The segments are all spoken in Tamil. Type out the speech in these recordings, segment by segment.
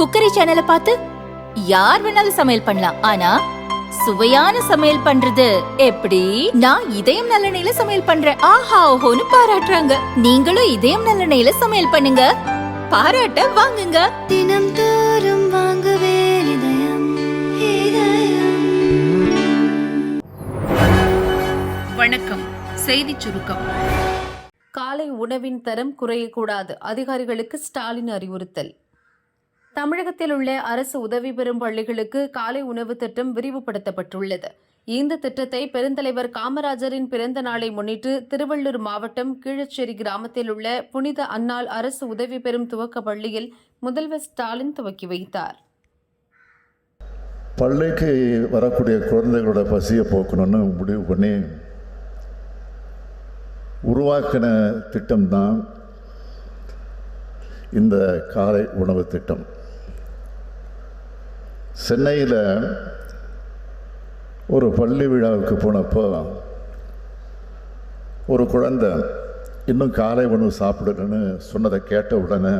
குக்கரி சேனலை பார்த்து யார் வேணாலும் சமையல் பண்ணலாம். ஆனா சுவையான சமையல் பண்றது எப்படி? நான் இதயம் நல்லெண்ணெயில சமையல் பண்றேன். ஆஹா ஓஹோன்னு பாராட்டுறாங்க. நீங்களும் இதயம் நல்லெண்ணெயில சமையல் பண்ணுங்க. பாராட்ட வாங்குங்க. தினம் தோறும் வாங்குவே வணக்கம். செய்திச் சுருக்கம். காலை உணவின் தரம் குறையக்கூடாது. அதிகாரிகளுக்கு ஸ்டாலின் அறிவுறுத்தல். தமிழகத்தில் உள்ள அரசு உதவி பெறும் பள்ளிகளுக்கு காலை உணவு திட்டம் விரிவுபடுத்தப்பட்டுள்ளது. இந்த திட்டத்தை பெருந்தலைவர் காமராஜரின் பிறந்த நாளை முன்னிட்டு திருவள்ளூர் மாவட்டம் கீழச்சேரி கிராமத்தில் உள்ள புனித அன்னாள் அரசு உதவி பெறும் துவக்க பள்ளியில் முதல்வர் ஸ்டாலின் துவக்கி வைத்தார். பள்ளிக்கு வரக்கூடிய குழந்தைகளோட பசியை போக்கணும்னு முடிவு பண்ணி உருவாக்கின திட்டம்தான் இந்த காலை உணவு திட்டம். சென்னையில் ஒரு பள்ளி விழாவுக்கு போனப்போ ஒரு குழந்தை இன்னும் காலை உணவு சாப்பிடணும்னு சொன்னதை கேட்ட உடனே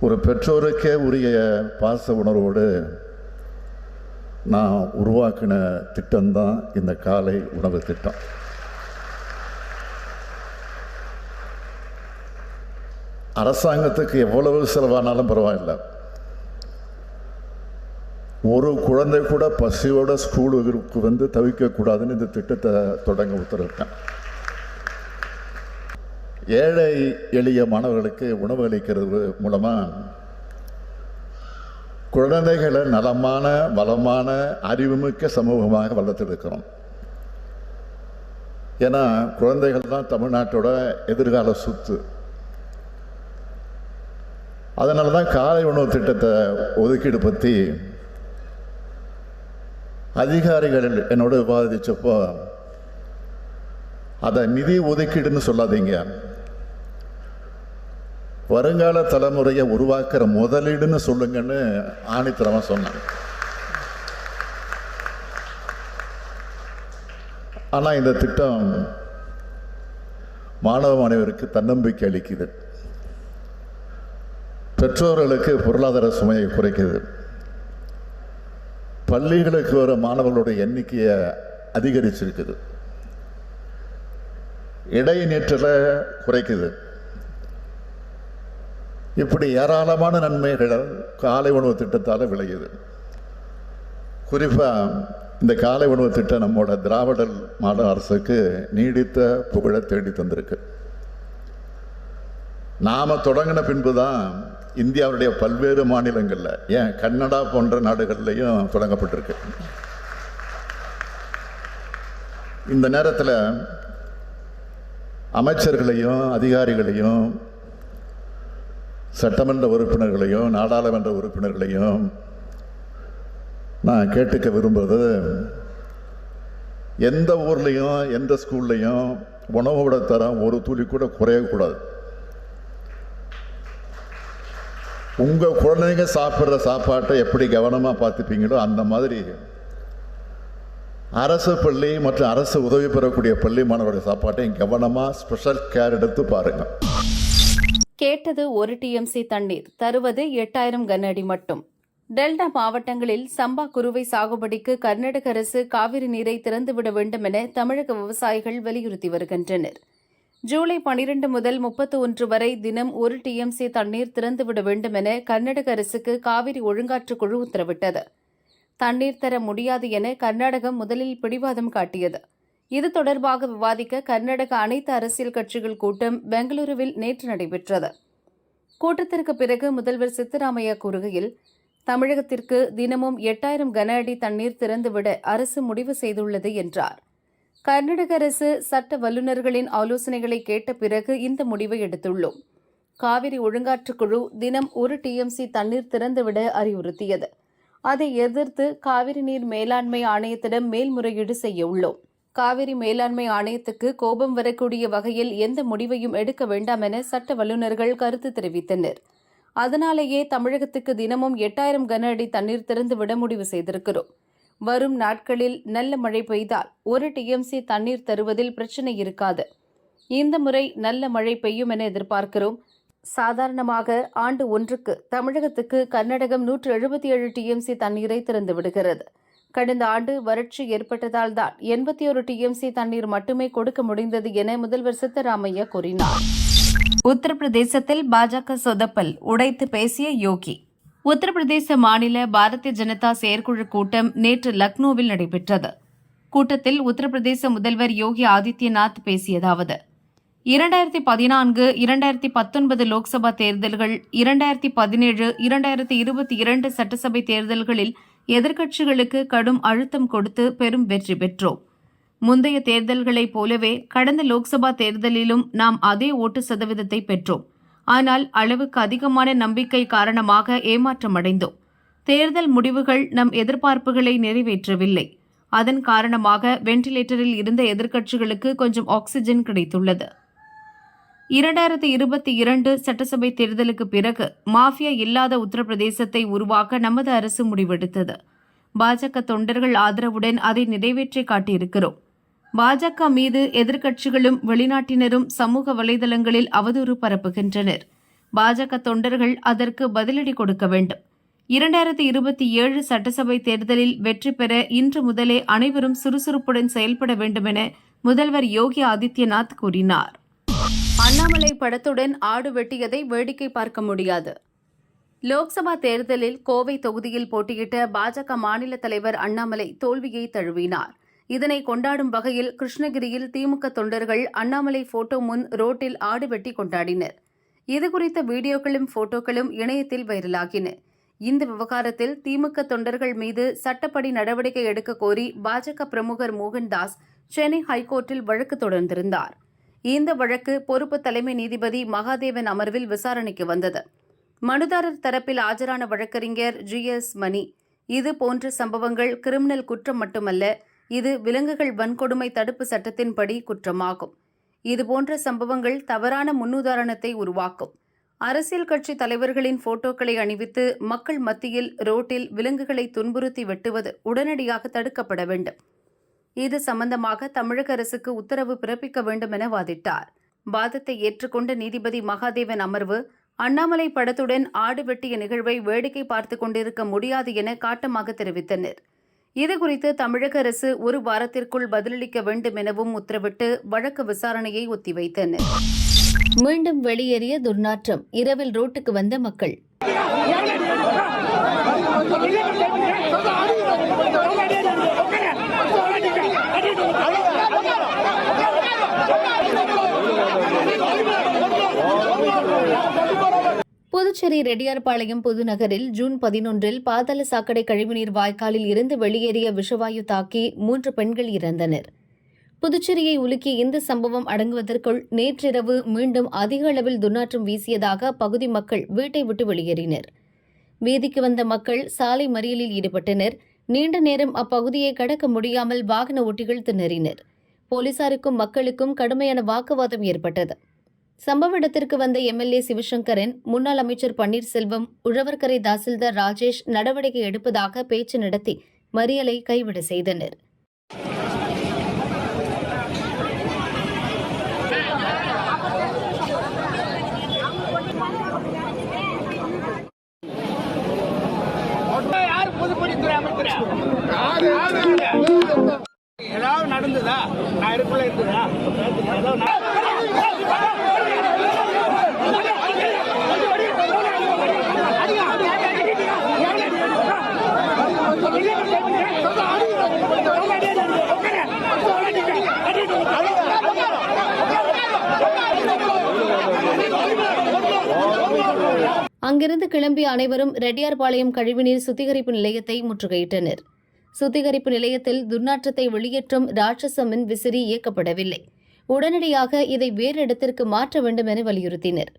ஒரு பெற்றோருக்கே உரிய பாச உணர்வோடு நான் உருவாக்கின திட்டம்தான் இந்த காலை உணவு திட்டம். அரசாங்கத்துக்கு எவ்வளவு செலவானாலும் பரவாயில்ல. ஒரு குழந்தை கூட பசியோட ஸ்கூலுக்கு வந்து தவிக்கக்கூடாதுன்னு இந்த திட்டத்தை தொடங்க உத்தரவிட்டேன் ஏழை எளிய மாணவர்களுக்கு உணவு அளிக்கிறது மூலமாக குழந்தைகளை நலமான வளமான அறிவுமிக்க சமூகமாக வளர்த்தெடுக்கிறோம். ஏன்னா குழந்தைகள் தான் தமிழ்நாட்டோட எதிர்கால சொத்து. அதனால தான் காலை உணவு திட்டத்தை ஒதுக்கீடு பற்றி அதிகாரிகள் என்னோட விவாதிச்சப்போ அதை நிதி ஒதுக்கீடுன்னு சொல்லாதீங்க. வருங்கால தலைமுறையை உருவாக்குற முதலீடுன்னு சொல்லுங்கன்னு ஆணித்தரமாக சொன்னாங்க. ஆனால் இந்த திட்டம் மாணவ மாணவருக்கு தன்னம்பிக்கை அளிக்குது. பெற்றோர்களுக்கு பொருளாதார சுமையை குறைக்குது. பள்ளிகளுக்கு வர மாணவர்களுடைய எண்ணிக்கையை அதிகரிச்சிருக்குது. இடைநீற்றலை குறைக்குது. இப்படி ஏராளமான நன்மைகள் காலை உணவு திட்டத்தால் விளையுது. குறிப்பாக இந்த காலை உணவு திட்டம் நம்மோட திராவிடர் மாநில அரசுக்கு நீடித்த புகழை தேடி தந்திருக்கு. நாம் தொடங்கின பின்பு தான் இந்தியாவுடைய பல்வேறு மாநிலங்களில். ஏன்? கன்னடா போன்ற நாடுகள்லையும் தொடங்கப்பட்டிருக்கு. இந்த நேரத்தில் அமைச்சர்களையும் அதிகாரிகளையும் சட்டமன்ற உறுப்பினர்களையும் நாடாளுமன்ற உறுப்பினர்களையும் நான் கேட்டுக்க விரும்புவது எந்த ஊர்லேயும் எந்த ஸ்கூல்லையும் உணவோட தரம் ஒரு துளி கூட குறையக்கூடாது. உங்கள் குழந்தைங்க சாப்பிட்ற சாப்பாட்டை எப்படி கவனமாக பார்த்துப்பீங்களோ அந்த மாதிரி அரசு பள்ளி மற்றும் அரசு உதவி பெறக்கூடிய பள்ளி மாணவருடைய சாப்பாட்டையும் கவனமாக ஸ்பெஷல் கேர் எடுத்து பாருங்கள் கேட்டது ஒரு டிஎம்சி தண்ணீர் தருவது எட்டாயிரம் கனஅடி மட்டும். டெல்டா மாவட்டங்களில் சம்பா குறுவை சாகுபடிக்கு கர்நாடக அரசு காவிரி நீரை திறந்துவிட வேண்டும் என தமிழக விவசாயிகள் வலியுறுத்தி வருகின்றனர். ஜூலை பனிரெண்டு முதல் முப்பத்து ஒன்று வரை தினம் ஒரு டிஎம்சி தண்ணீர் திறந்துவிட வேண்டும் என கர்நாடக அரசுக்கு காவிரி ஒழுங்காற்றுக் குழு உத்தரவிட்டது. தண்ணீர் தர முடியாது என கர்நாடகம் முதலில் பிடிவாதம் காட்டியது. இது தொடர்பாக விவாதிக்க கர்நாடக அனைத்து அரசியல் கட்சிகள் கூட்டம் பெங்களூருவில் நேற்று நடைபெற்றது. கூட்டத்திற்கு பிறகு முதல்வர் சித்தராமையா கூறுகையில் தமிழகத்திற்கு தினமும் எட்டாயிரம் கன அடி தண்ணீர் திறந்துவிட அரசு முடிவு செய்துள்ளது என்றார். கர்நாடக அரசு சட்ட வல்லுநர்களின் ஆலோசனைகளை கேட்ட பிறகு இந்த முடிவை எடுத்துள்ளோம். காவிரி ஒழுங்காற்றுக் குழு தினம் ஒரு டிஎம்சி தண்ணீர் திறந்துவிட அறிவுறுத்தியது. அதை எதிர்த்து காவிரி நீர் மேலாண்மை ஆணையத்திடம் மேல்முறையீடு செய்ய உள்ளோம். காவிரி மேலாண்மை ஆணையத்துக்கு கோபம் வரக்கூடிய வகையில் எந்த முடிவையும் எடுக்க வேண்டாம் என சட்ட வல்லுநர்கள் கருத்து தெரிவித்தனர். அதனாலேயே தமிழகத்துக்கு தினமும் எட்டாயிரம் கன அடி தண்ணீர் திறந்து விட முடிவு செய்திருக்கிறோம். வரும் நாட்களில் நல்ல மழை பெய்தால் ஒரு டிஎம்சி தண்ணீர் தருவதில் பிரச்சனை இருக்காது. இந்த முறை நல்ல மழை பெய்யும் என எதிர்பார்க்கிறோம். சாதாரணமாக ஆண்டு ஒன்றுக்கு தமிழகத்துக்கு கர்நாடகம் நூற்று எழுபத்தி ஏழு டிஎம்சி தண்ணீரை திறந்து விடுகிறது. கடந்த ஆண்டு வறட்சி ஏற்பட்டதால் தான் எண்பத்தி ஒரு டிஎம்சி தண்ணீர் மட்டுமே கொடுக்க முடிந்தது என முதல்வர் சித்தராமையா கூறினார். உத்தரப்பிரதேசத்தில் பாஜக சொதப்பல் உடைத்து பேசிய யோகி. உத்தரப்பிரதேச மாநில பாரதிய ஜனதா செயற்குழு கூட்டம் நேற்று லக்னோவில் நடைபெற்றது. கூட்டத்தில் உத்தரப்பிரதேச முதல்வர் யோகி ஆதித்யநாத் பேசியதாவது. இரண்டாயிரத்தி பதினான்கு இரண்டாயிரத்தி பத்தொன்பது லோக்சபா தேர்தல்கள் இரண்டாயிரத்தி பதினேழு இரண்டாயிரத்தி இருபத்தி இரண்டு சட்டசபை தேர்தல்களில் எதிர்க்கட்சிகளுக்கு கடும் அழுத்தம் கொடுத்து பெரும் வெற்றி பெற்றோம். முந்தைய தேர்தல்களைப் போலவே கடந்த லோக்சபா தேர்தலிலும் நாம் அதே ஓட்டு சதவீதத்தை பெற்றோம். ஆனால் அளவுக்கு அதிகமான நம்பிக்கை காரணமாக ஏமாற்றமடைந்தோம். தேர்தல் முடிவுகள் நம் எதிர்பார்ப்புகளை நிறைவேற்றவில்லை. அதன் காரணமாக வெண்டிலேட்டரில் இருந்த எதிர்க்கட்சிகளுக்கு கொஞ்சம் ஆக்ஸிஜன் கிடைத்துள்ளது. இரண்டாயிரத்தி இருபத்தி இரண்டு சட்டசபை தேர்தலுக்கு பிறகு மாஃபியா இல்லாத உத்தரப்பிரதேசத்தை உருவாக்க நமது அரசு முடிவெடுத்தது. பாஜக தொண்டர்கள் ஆதரவுடன் அதை நிறைவேற்றி காட்டியிருக்கிறோம். பாஜக மீது எதிர்க்கட்சிகளும் வெளிநாட்டினரும் சமூக வலைதளங்களில் அவதூறு பரப்புகின்றனர். பாஜக தொண்டர்கள் அதற்கு பதிலடி கொடுக்க வேண்டும். இரண்டாயிரத்தி இருபத்தி ஏழு சட்டசபை தேர்தலில் வெற்றி பெற இன்று முதலே அனைவரும் சுறுசுறுப்புடன் செயல்பட வேண்டுமென முதல்வர் யோகி ஆதித்யநாத் கூறினார். அண்ணாமலை படத்துடன் ஆடு வெட்டியதை வேடிக்கை பார்க்க முடியாது. லோக்சபா தேர்தலில் கோவை தொகுதியில் போட்டியிட்ட பாஜக மாநில தலைவர் அண்ணாமலை தோல்வியை தழுவினார். இதனை கொண்டாடும் வகையில் கிருஷ்ணகிரியில் திமுக தொண்டர்கள் அண்ணாமலை போட்டோ முன் ரோட்டில் ஆடு வெட்டி கொண்டாடினர். இதுகுறித்த வீடியோக்களும் போட்டோக்களும் இணையத்தில் வைரலாகின. இந்த விவகாரத்தில் திமுக தொண்டர்கள் மீது சட்டப்படி நடவடிக்கை எடுக்க கோரி பாஜக பிரமுகர் மோகன்தாஸ் சென்னை ஹைகோர்ட்டில் வழக்கு தொடர்ந்திருந்தார். இந்த வழக்கு பொறுப்பு தலைமை நீதிபதி மகாதேவன் அமர்வில் விசாரணைக்கு வந்தது. மனுதாரர் தரப்பில் ஆஜரான வழக்கறிஞர் ஜி எஸ் மணி. இது போன்ற சம்பவங்கள் கிரிமினல் குற்றம் மட்டுமல்ல இது விலங்குகள் வன்கொடுமை தடுப்பு சட்டத்தின்படி குற்றமாகும். இதுபோன்ற சம்பவங்கள் தவறான முன்னுதாரணத்தை உருவாக்கும். அரசியல் கட்சி தலைவர்களின் போட்டோக்களை அணிவித்து மக்கள் மத்தியில் ரோட்டில் விலங்குகளை துன்புறுத்தி வெட்டுவது உடனடியாக தடுக்கப்பட வேண்டும். இது சம்பந்தமாக தமிழக அரசுக்கு உத்தரவு பிறப்பிக்க வேண்டும் என வாதிட்டார். வாதத்தை ஏற்றுக்கொண்ட நீதிபதி மகாதேவன் அமர்வு அண்ணாமலை படத்துடன் ஆடு வெட்டிய நிகழ்வை வேடிக்கை பார்த்துக் கொண்டிருக்க முடியாது என காட்டமாக தெரிவித்தனர். இதுகுறித்து தமிழக அரசு ஒரு வாரத்திற்குள் பதிலளிக்க வேண்டும் எனவும் உத்தரவிட்டு வழக்கு விசாரணையை ஒத்திவைத்தனர். மீண்டும் வெளியேறிய துர்நாற்றம். இரவில் ரோட்டுக்கு வந்த மக்கள். புதுச்சேரி ரெட்டியார்பாளையம் புதுநகரில் ஜூன் பதினொன்றில் பாதாள சாக்கடை கழிவுநீர் வாய்க்காலில் இருந்து வெளியேறிய விஷவாயு தாக்கி மூன்று பெண்கள் இறந்தனர். புதுச்சேரியை உலுக்கிய இந்த சம்பவம் அடங்குவதற்குள் நேற்றிரவு மீண்டும் அதிக அளவில் துர்நாற்றம் வீசியதாக பகுதி மக்கள் வீட்டை விட்டு வெளியேறினர். வீதிக்கு வந்த மக்கள் சாலை மறியலில் ஈடுபட்டனர். நீண்ட நேரம் அப்பகுதியை கடக்க முடியாமல் வாகன ஓட்டிகள் திணறினர். போலீசாருக்கும் மக்களுக்கும் கடுமையான வாக்குவாதம் ஏற்பட்டது. சம்பவ இடத்திற்கு வந்த எம்எல்ஏ சிவசங்கரன் முன்னாள் அமைச்சர் பன்னீர்செல்வம் உழவர்கரை தாசில்தார் ராஜேஷ் நடவடிக்கை எடுப்பதாக பேச்சு நடத்தி மறியலை கைவிட செய்தனர். ஏதாவது நடந்ததா? நான் இருக்குள்ள இருந்ததா ஏதாவது அங்கிருந்து கிளம்பிய அனைவரும் ரெட்டியார்பாளையம் கழிவுநீர் சுத்திகரிப்பு நிலையத்தை முற்றுகையிட்டனர். சுத்திகரிப்பு நிலையத்தில் துர்நாற்றத்தை வெளியேற்றும் ராட்சசமின் விசிறி இயக்கப்படவில்லை. உடனடியாக இதை வேறு இடத்திற்கு மாற்ற வேண்டும் என வலியுறுத்தினர்.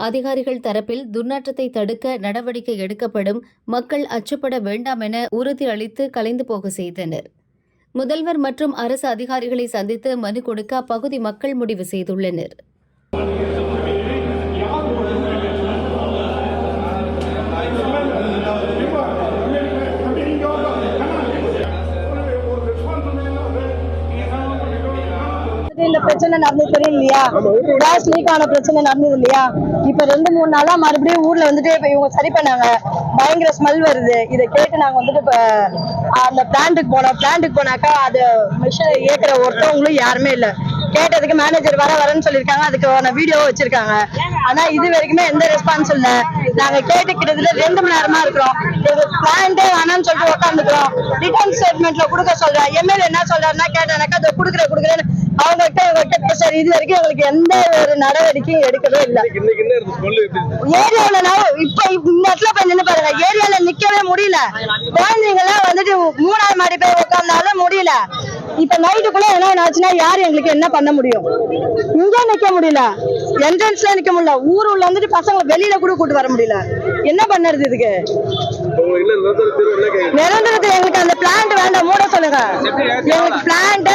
அதிகாரிகள் தரப்பில் துர்நாற்றத்தை தடுக்க நடவடிக்கை எடுக்கப்படும் மக்கள் அச்சப்பட வேண்டாம் என உறுதி அளித்து கலைந்து போக செய்தனர். முதல்வர் மற்றும் அரசு அதிகாரிகளை சந்தித்து மனு கொடுக்க அப்பகுதி மக்கள் முடிவு செய்துள்ளனர். பிரச்சனை நடந்தது தெரியும் இல்லையா? கேஸ் லீக் ஆன பிரச்சனை நடந்தது இல்லையா? இப்ப ரெண்டு மூணு நாளா மறுபடியும் ஊர்ல வந்துட்டு இப்ப இவங்க சரி பண்ணாங்க. பயங்கர ஸ்மெல் வருது. இதை கேட்டு நாங்க வந்துட்டு இப்ப அந்த பிளான்ட்டுக்கு போனோம். பிளான்ட்டுக்கு போனாக்கா அது மிஷின் இயக்குற ஒருத்தவங்களும் யாருமே இல்ல. கேட்டதுக்கு மேனேஜர் வர வரேன்னு சொல்லியிருக்காங்க. அதுக்கு வீடியோ வச்சிருக்காங்க. ஆனா இது வரைக்குமே எந்த ரெஸ்பான்ஸ் இல்ல. நாங்க கேட்டு கிட்டத்தட்ட ரெண்டு மணி நேரமா இருக்கிறோம். பிளான்டே வேணாம்னு சொல்லிட்டு உட்காந்துக்கிறோம் ரிட்டர்ன் ஸ்டேட்மெண்ட்ல கொடுக்க சொல்றேன். எம்எல்ஏ என்ன சொல்றாருன்னா கேட்டானாக்கா அதை கொடுக்குற கொடுக்குறேன்னு அவங்க கிட்ட இவங்க கிட்ட பேசுறாரு இது வரைக்கும் எங்களுக்கு எந்த ஒரு நடவடிக்கையும் எடுக்கவே இல்லை. ஏரியால நான் இப்ப இந்த இடத்துல போய் நின்னு பாருங்க ஏரியால நிக்கவே முடியல. குழந்தைங்க எல்லாம் வந்துட்டு மூணாவது மாடி போய் உட்கார்ந்தாலும் முடியல. இப்ப நைட்டுக்குள்ள என்ன ஆச்சுன்னா யாரு எங்களுக்கு என்ன பண்ண முடியும்? இங்க நிக்க முடியல. என்ட்ரன்ஸ்ல நிக்க முடியல. ஊர் உள்ள வந்துட்டு பசங்க வெளியில கூட கூட்டு வர முடியல. என்ன பண்ணுறது இதுக்கு? நிரந்தரத்தை எங்களுக்கு அந்த பிளான்ட் வேண்டாம். மூட சொல்லுங்க. எங்களுக்கு பிளான்ட்டே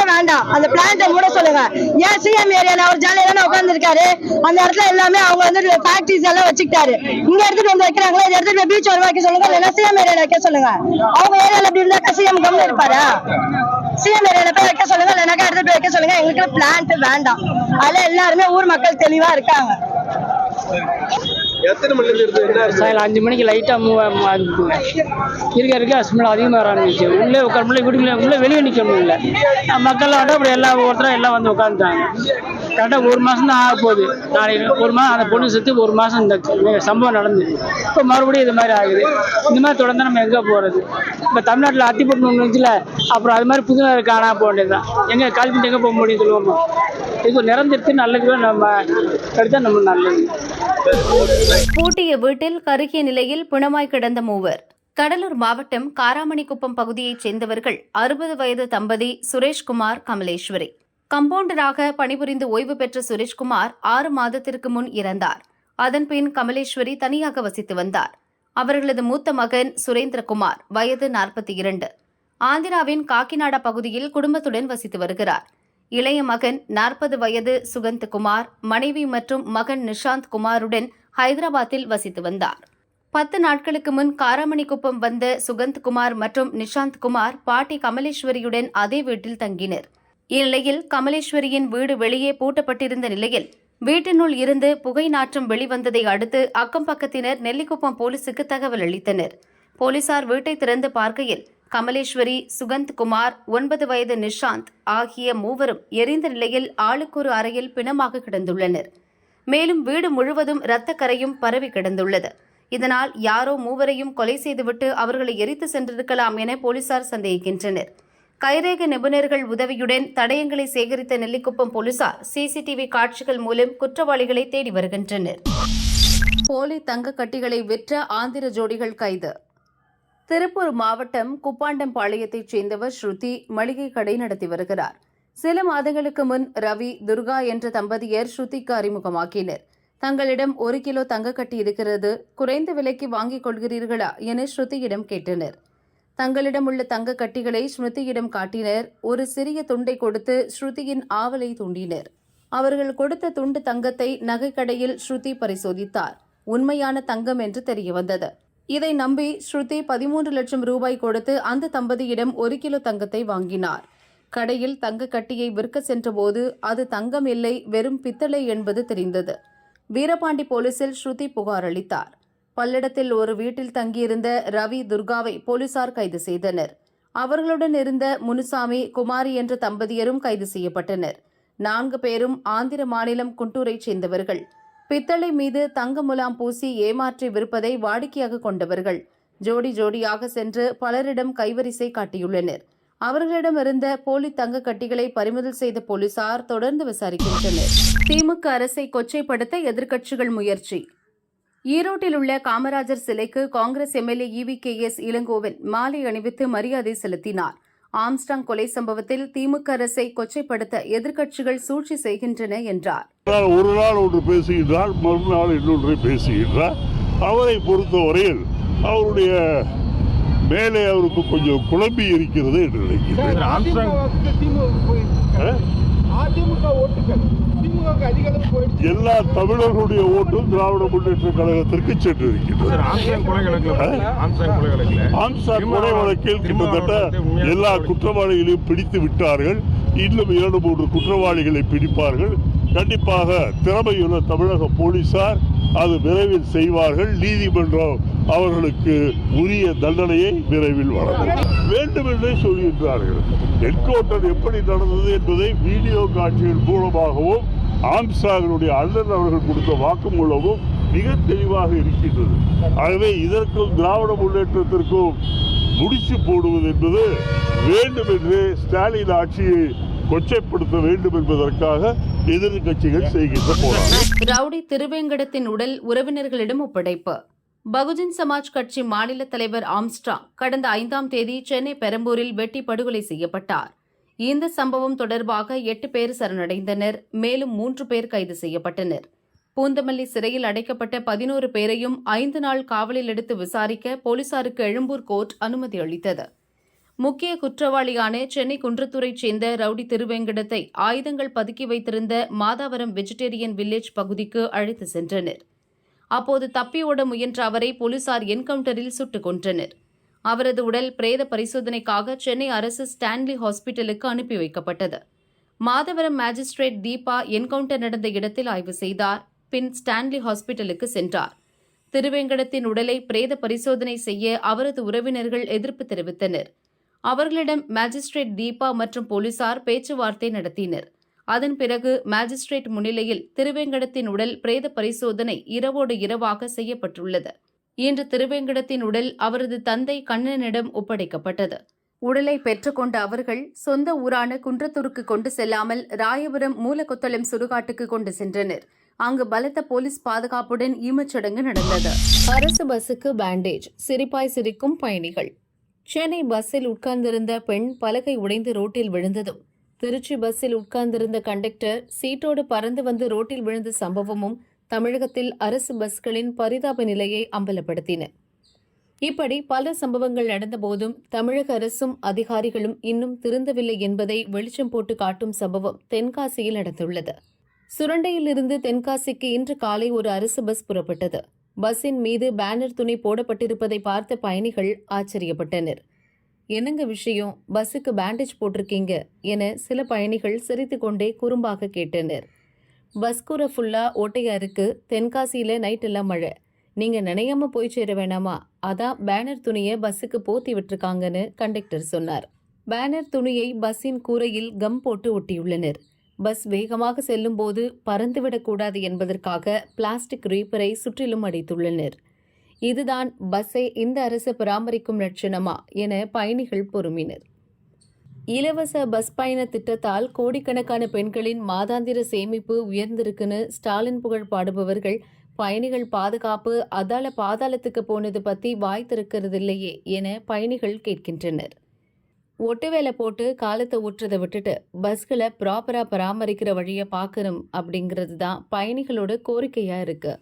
பிளான்ட்டை மூட சொல்லுங்க. ஏன் சிஎம் ஏரியா அவர் ஜாலியில உட்கார்ந்து இருக்காரு அந்த இடத்துல எல்லாமே அவங்க வந்து ஃபேக்டரிஸ் எல்லாம் வச்சுக்கிட்டாரு. இங்க எடுத்துட்டு வந்து வைக்கிறாங்களா? இதை எடுத்துட்டு பீச் உருவாக்கி சொல்லுங்க. இல்லைன்னா சிஎம் ஏரியால வைக்க சொல்லுங்க. அவங்க ஏரியால அப்படி இருந்தாக்கா சிஎம் கம்மி இருப்பாரா? சிஎம் ஏரியால போய் வைக்க சொல்லுங்க. இல்லைனாக்கா எடுத்துட்டு போய் வைக்க சொல்லுங்க. எங்களுக்கு பிளான்ட் வேண்டாம். அதுல எல்லாருமே ஊர் மக்கள் தெளிவா இருக்காங்க. சாயங்காலம் அஞ்சு மணிக்கு லைட்டாக மூவ் ஆகுதுங்க இருக்க. இருக்க ஸ்மெல் அதிகமாக வர ஆரம்பிச்சு. உள்ளே உட்கார முடியல வீட்டுக்குள்ளே உள்ளே வெளியே நிற்க முடியல. மக்கள் வந்து அப்படி எல்லா ஒருத்தரும் எல்லாம் வந்து உட்காந்துட்டாங்க கரெக்டாக ஒரு மாதம் தான் ஆக போகுது. நாளைக்கு ஒரு மாதம் அந்த பொண்ணு செத்து ஒரு மாதம் இந்த சம்பவம் நடந்து இப்போ மறுபடியும் இது மாதிரி ஆகுது. இந்த மாதிரி தொடர்ந்து நம்ம எங்கே போகிறது இப்போ தமிழ்நாட்டில் அத்திப்பட்டு ஒன்று இருந்துச்சுல அப்புறம் அது மாதிரி புதுநகர் காணா போக வேண்டியது தான். எங்கே கால் பண்ணி எங்கே போக முடியும் சொல்லுவோமா? இது நிரந்தரத்து நல்லது நம்ம எடுத்தால் நம்ம நல்லது. பூட்டிய வீட்டில் கருகிய நிலையில் பிணமாய் கிடந்த மூவர். கடலூர் மாவட்டம் காராமணிக்குப்பம் பகுதியைச் சேர்ந்தவர்கள் அறுபது வயது தம்பதி சுரேஷ்குமார் கமலேஸ்வரி. கம்பவுண்டராக பணிபுரிந்து ஓய்வு பெற்ற சுரேஷ்குமார் ஆறு மாதத்திற்கு முன் இறந்தார். அதன்பின் கமலேஸ்வரி தனியாக வசித்து வந்தார். அவர்களது மூத்த மகன் சுரேந்திரகுமார் வயது நாற்பத்தி இரண்டு. ஆந்திராவின் காக்கிநாடா பகுதியில் குடும்பத்துடன் வசித்து வருகிறார். இளைய மகன் நாற்பது வயது சுகந்த்குமார் மனைவி மற்றும் மகன் நிஷாந்த் குமாருடன் ஹைதராபாத்தில் வசித்து வந்தார். பத்து நாட்களுக்கு முன் காராமணிக்குப்பம் வந்த சுகந்த்குமார் மற்றும் நிஷாந்த் குமார் பாட்டி கமலேஸ்வரியுடன் அதே வீட்டில் தங்கினர். இந்நிலையில் கமலேஸ்வரியின் வீடு வெளியே பூட்டப்பட்டிருந்த நிலையில் வீட்டினுள் இருந்து புகை நாற்றம் வெளிவந்ததை அடுத்து அக்கம் பக்கத்தினர் நெல்லிக்குப்பம் போலீசுக்கு தகவல் அளித்தனர். போலீசார் வீட்டை திறந்து பார்க்கையில் கமலேஸ்வரி சுகந்த் குமார் ஒன்பது வயது நிஷாந்த் ஆகிய மூவரும் எரிந்த நிலையில் ஆளுக்கொரு அறையில் பிணமாக கிடந்துள்ளனர். மேலும் வீடு முழுவதும் இரத்தக்கரையும் பரவி கிடந்துள்ளது. இதனால் யாரோ மூவரையும் கொலை செய்துவிட்டு அவர்களை எரித்து சென்றிருக்கலாம் என போலீசார் சந்தேகிக்கின்றனர். கைரேக நிபுணர்கள் உதவியுடன் தடயங்களை சேகரித்த நெல்லிக்குப்பம் போலீசார் சிசிடிவி காட்சிகள் மூலம் குற்றவாளிகளை தேடி வருகின்றனர். போலி தங்க கட்டிகளை விற்ற ஆந்திர ஜோடிகள் கைது. திருப்பூர் மாவட்டம் குப்பாண்டம்பாளையத்தைச் சேர்ந்தவர் ஸ்ருதி மளிகை கடை நடத்தி வருகிறார். சில மாதங்களுக்கு முன் ரவி துர்கா என்ற தம்பதியர் ஸ்ருதிக்கு அறிமுகமாக்கினர். தங்களிடம் ஒரு கிலோ தங்கக்கட்டி இருக்கிறது குறைந்த விலைக்கு வாங்கிக் கொள்கிறீர்களா என ஸ்ருதியிடம் கேட்டனர். தங்களிடம் உள்ள தங்க கட்டிகளை ஸ்மிருதியிடம் காட்டினர். ஒரு சிறிய துண்டை கொடுத்து ஸ்ருதியின் ஆவலை தூண்டினர். அவர்கள் கொடுத்த துண்டு தங்கத்தை நகைக்கடையில் ஸ்ருதி பரிசோதித்தார். உண்மையான தங்கம் என்று தெரியவந்தது. இதை நம்பி ஸ்ருதி பதிமூன்று லட்சம் ரூபாய் கொடுத்து அந்த தம்பதியிடம் ஒரு கிலோ தங்கத்தை வாங்கினார். கடையில் தங்க கட்டியை விற்க சென்றபோது அது தங்கம் இல்லை வெறும் பித்தளை என்பது தெரிந்தது. வீரபாண்டி போலீசில் ஸ்ருதி புகார் அளித்தார். பல்லடத்தில் ஒரு வீட்டில் தங்கியிருந்த ரவி துர்காவை போலீசார் கைது செய்தனர். அவர்களுடன் இருந்த முனுசாமி குமாரி என்ற தம்பதியரும் கைது செய்யப்பட்டனர். நான்கு பேரும் ஆந்திர மாநிலம் குண்டூரைச் சேர்ந்தவர்கள். பித்தளை மீது தங்க முலாம் பூசி ஏமாற்றி விற்பதை வாடிக்கையாக கொண்டவர்கள். ஜோடி ஜோடியாக சென்று பலரிடம் கைவரிசை காட்டியுள்ளனர். அவர்களிடமிருந்த போலி தங்க கட்டிகளை பறிமுதல் செய்த போலீசார் தொடர்ந்து விசாரிக்கின்றனர். திமுக அரசை கொச்சைப்படுத்த எதிர்க்கட்சிகள் முயற்சி. ஈரோட்டில் உள்ள காமராஜர் சிலைக்கு Congress MLA E V K S Elangovan மாலை அணிவித்து மரியாதை செலுத்தினார். ஆம்ஸ்டாங் கொலை சம்பவத்தில் திமுக அரசை கொச்சைப்படுத்த எதிர்க்கட்சிகள் சூழ்ச்சி செய்கின்றன என்றார். ஒரு நாள் ஒன்று பேசுகின்றார் மறுநாள் இன்னொன்று பேசுகின்றார். அவரை பொறுத்தவரையில் அவருடைய மேலே அவருக்கு கொஞ்சம் குழம்பி இருக்கிறது என்று நினைக்கிறேன். எல்லா தமிழர்களுடைய ஓட்டும் திராவிட முன்னேற்ற கழகத்திற்கு சென்றிருக்கிறது ஆம்சாங் கொலை வழக்கில் கிட்டத்தட்ட எல்லா குற்றவாளிகளையும் பிடித்து விட்டார்கள். இன்னும் இரண்டு மூன்று குற்றவாளிகளை பிடிப்பார்கள். கண்டிப்பாக திறமையுள்ள தமிழக போலீசார் அது விரைவில் செய்வார்கள். நீதிமன்றம் அவர்களுக்கு உரிய தண்டனையை விரைவில் வழங்கும். வேண்டுமென்றே சொல்கின்றார்கள். என்கவுண்டர் எப்படி நடந்தது என்பதை வீடியோ காட்சியின் மூலமாகவும் ஆம்ஸ்டாகனுடைய அண்ணன் அவர்கள் கொடுத்த வாக்குமூலமும் மிக தெளிவாக இருக்கின்றது. ஆகவே இதற்கும் திராவிட முன்னேற்றத்திற்கும் முடிச்சு போடுவது என்பது வேண்டுமென்றே ஸ்டாலின் ஆட்சியை கொச்சைப்படுத்த வேண்டும் என்பதற்காக எதிர்கட்சிகள் செய்கின்ற போராட்டம். ரவுடி திருவேங்கடத்தின் உடல் உறவினர்களிடம் ஒப்படைப்பு. பகுஜன் சமாஜ் கட்சி மாநில தலைவர் ஆம்ஸ்ட்ராங் கடந்த ஐந்தாம் தேதி சென்னை பெரம்பூரில் வெட்டி படுகொலை செய்யப்பட்டார். இந்த சம்பவம் தொடர்பாக எட்டு பேர் சரணடைந்தனர். மேலும் மூன்று பேர் கைது செய்யப்பட்டனர். பூந்தமல்லி சிறையில் அடைக்கப்பட்ட பதினோரு பேரையும் ஐந்து நாள் காவலில் எடுத்து விசாரிக்க போலீசாருக்கு எழும்பூர் கோர்ட் அனுமதி அளித்தது. முக்கிய குற்றவாளியான சென்னை குன்றத்தூரைச் சேர்ந்த ரவுடி திருவேங்கடத்தை ஆயுதங்கள் பதுக்கி வைத்திருந்த மாதாவரம் வெஜிடேரியன் வில்லேஜ் பகுதிக்கு அழைத்து சென்றனர். அப்போது தப்பி ஓட முயன்ற அவரை போலீசார் என்கவுண்டரில் சுட்டுக் கொன்றனர். அவரது உடல் பிரேத பரிசோதனைக்காக சென்னை அரசு ஸ்டான்லி ஹாஸ்பிட்டலுக்கு அனுப்பி வைக்கப்பட்டது. மாதவரம் மேஜிஸ்ட்ரேட் தீபா என்கவுண்டர் நடந்த இடத்தில் ஆய்வு செய்தார் பின் ஸ்டான்லி ஹாஸ்பிட்டலுக்கு சென்றார். திருவேங்கடத்தின் உடலை பிரேத பரிசோதனை செய்ய அவரது உறவினர்கள் எதிர்ப்பு தெரிவித்தனர். அவர்களிடம் மேஜிஸ்ட்ரேட் தீபா மற்றும் போலீசார் பேச்சுவார்த்தை நடத்தினர். அதன் பிறகு மேஜிஸ்ட்ரேட் முன்னிலையில் திருவேங்கடத்தின் உடல் பிரேத பரிசோதனை இரவோடு இரவாக செய்யப்பட்டுள்ளது. இன்று திருவேங்கடத்தின் உடல் அவரது தந்தை கண்ணனிடம் ஒப்படைக்கப்பட்டது. உடலை பெற்றுக்கொண்ட அவர்கள் சொந்த ஊரான குன்றத்தூருக்கு கொண்டு செல்லாமல் ராயபுரம் மூலக்கொத்தளம் சுடுகாட்டுக்கு கொண்டு சென்றனர். அங்கு பலத்த போலீஸ் பாதுகாப்புடன் ஈமச்சடங்கு நடந்தது. அரசு பஸ்ஸுக்கு பேண்டேஜ் சிரிப்பாய் சிரிக்கும் பயணிகள். சென்னை பஸ்ஸில் உட்கார்ந்திருந்த பெண் பலகை உடைந்து ரோட்டில் விழுந்ததும் திருச்சி பஸ்ஸில் உட்கார்ந்திருந்த கண்டக்டர் சீட்டோடு பறந்து வந்து ரோட்டில் விழுந்த சம்பவமும் தமிழகத்தில் அரசு பஸ்களின் பரிதாப நிலையை அம்பலப்படுத்தின. இப்படி பல சம்பவங்கள் நடந்தபோதும் தமிழக அரசும் அதிகாரிகளும் இன்னும் திருந்தவில்லை என்பதை வெளிச்சம் போட்டு காட்டும் சம்பவம் தென்காசியில் நடந்துள்ளது. சுரண்டையிலிருந்து தென்காசிக்கு இன்று காலை ஒரு அரசு பஸ் புறப்பட்டது. பஸ்ஸின் மீது பேனர் துணி போடப்பட்டிருப்பதை பார்த்த பயணிகள் ஆச்சரியப்பட்டனர். என்னங்க விஷயம்? பஸ்ஸுக்கு பேண்டேஜ் போட்டிருக்கீங்க என சில பயணிகள் சிரித்துக்கொண்டே குறும்பாக கேட்டனர். பஸ் கூரை ஃபுல்லாக ஓட்டையாருக்கு தென்காசியில் நைட்டெல்லாம் நைட் எல்லாம் மழை. நீங்கள் நினையாம போய் சேர வேணாமா? அதான் பேனர் துணியை பஸ்ஸுக்கு போத்தி விட்டுருக்காங்கன்னு கண்டக்டர் சொன்னார். பேனர் துணியை பஸ்ஸின் கூரையில் கம் போட்டு ஒட்டியுள்ளனர். பஸ் வேகமாக செல்லும்போது பறந்துவிடக்கூடாது என்பதற்காக பிளாஸ்டிக் ரீப்பரை சுற்றிலும் அடைத்துள்ளனர். இதுதான் பஸ்ஸை இந்த அரசு பராமரிக்கும் லட்சணமா என பயணிகள் பொறுமினர். இலவச பஸ் பயண திட்டத்தால் கோடிக்கணக்கான பெண்களின் மாதாந்திர சேமிப்பு உயர்ந்திருக்குன்னு ஸ்டாலின் புகழ் பாடுபவர்கள் பயணிகள் பாதுகாப்பு அதால பாதாளத்துக்கு போனது பத்தி வாய் திறக்கிறதில்லையே என பயணிகள் கேட்கின்றனர். ஒட்டு வேலை போட்டு காலத்தை ஊற்றுறதை விட்டுட்டு பஸ்களை ப்ராப்பரா பராமரிக்கிற வழியை பார்க்கணும் அப்படிங்கிறது தான் பயணிகளோட கோரிக்கையா இருக்கு.